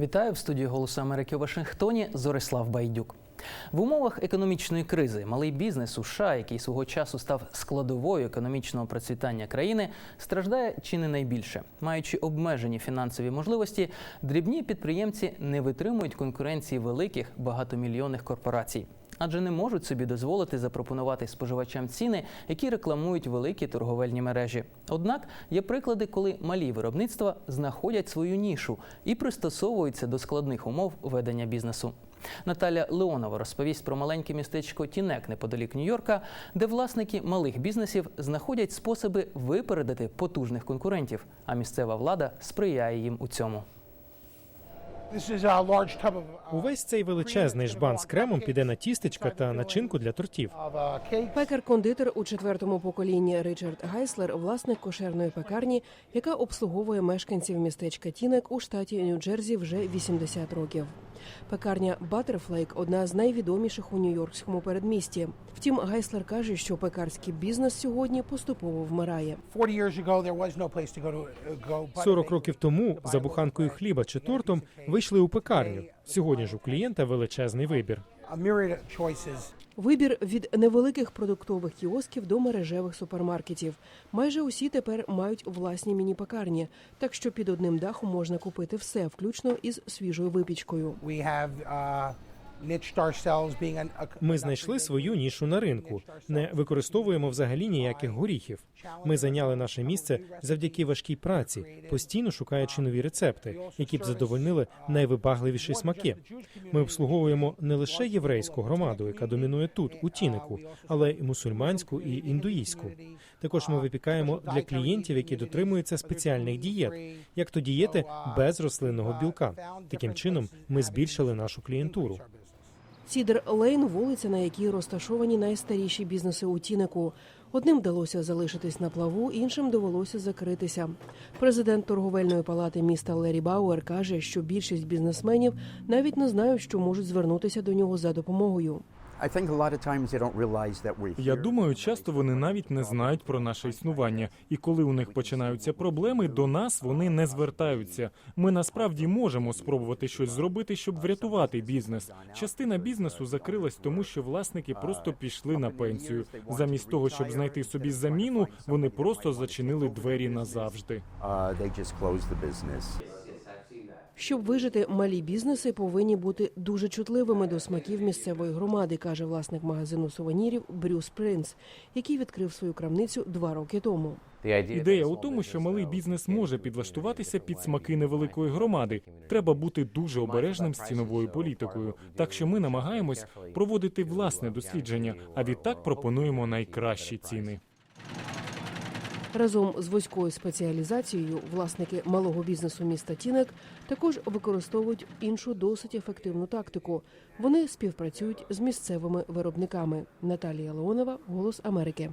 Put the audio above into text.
Вітаю в студії Голосу Америки у Вашингтоні. Зорислав Байдюк. В умовах економічної кризи малий бізнес США, який свого часу став складовою економічного процвітання країни, страждає чи не найбільше. Маючи обмежені фінансові можливості, дрібні підприємці не витримують конкуренції великих багатомільйонних корпорацій. Адже не можуть собі дозволити запропонувати споживачам ціни, які рекламують великі торговельні мережі. Однак є приклади, коли малі виробництва знаходять свою нішу і пристосовуються до складних умов ведення бізнесу. Наталя Леонова розповість про маленьке містечко Тінек неподалік Нью-Йорка, де власники малих бізнесів знаходять способи випередити потужних конкурентів, а місцева влада сприяє їм у цьому. Увесь цей величезний жбан з кремом піде на тістечка та начинку для тортів. uh. Пекар-кондитер у четвертому поколінні Ричард Гайслер, власник кошерної пекарні, яка обслуговує мешканців містечка Тінек у штаті Нью-Джерсі вже 80 років. Пекарня Баттерфлейк одна з найвідоміших у нью-йоркському передмісті. Втім, Гайслер каже, що пекарський бізнес сьогодні поступово вмирає. 40 years ago, there was no place to go to uh, go. buy 40 a років тому за буханкою хліба чи тортом вийшли у пекарню. Сьогодні ж у клієнта величезний вибір. Вибір від невеликих продуктових кіосків до мережевих супермаркетів. Майже усі тепер мають власні міні-пекарні, так що під одним дахом можна купити все, включно із свіжою випічкою. Ми знайшли свою нішу на ринку. Не використовуємо взагалі ніяких горіхів. Ми зайняли наше місце завдяки важкій праці, постійно шукаючи нові рецепти, які б задовольнили найвибагливіші смаки. Ми обслуговуємо не лише єврейську громаду, яка домінує тут, у Тінику, але й мусульманську і індуїзьку. Також ми випікаємо для клієнтів, які дотримуються спеціальних дієт, як то дієти без рослинного білка. Таким чином ми збільшили нашу клієнтуру. Сідер Лейн вулиця, на якій розташовані найстаріші бізнеси у Тінику. Одним вдалося залишитись на плаву, іншим довелося закритися. Президент торговельної палати міста Лері Бауер каже, що більшість бізнесменів навіть не знають, що можуть звернутися до нього за допомогою. Я думаю, часто вони навіть не знають про наше існування, і коли у них починаються проблеми, до нас вони не звертаються. Ми насправді можемо спробувати щось зробити, щоб врятувати бізнес. Частина бізнесу закрилась, тому що власники просто пішли на пенсію. Замість того, щоб знайти собі заміну, вони просто зачинили двері назавжди. Щоб вижити, малі бізнеси повинні бути дуже чутливими до смаків місцевої громади, каже власник магазину сувенірів Брюс Принц, який відкрив свою крамницю два роки тому. Ідея у тому, що малий бізнес може підлаштуватися під смаки невеликої громади. Треба бути дуже обережним з ціновою політикою. Так що ми намагаємось проводити власне дослідження, а відтак пропонуємо найкращі ціни. Разом з вузькою спеціалізацією власники малого бізнесу міста Тінек також використовують іншу досить ефективну тактику. Вони співпрацюють з місцевими виробниками. Наталія Леонова, Голос Америки.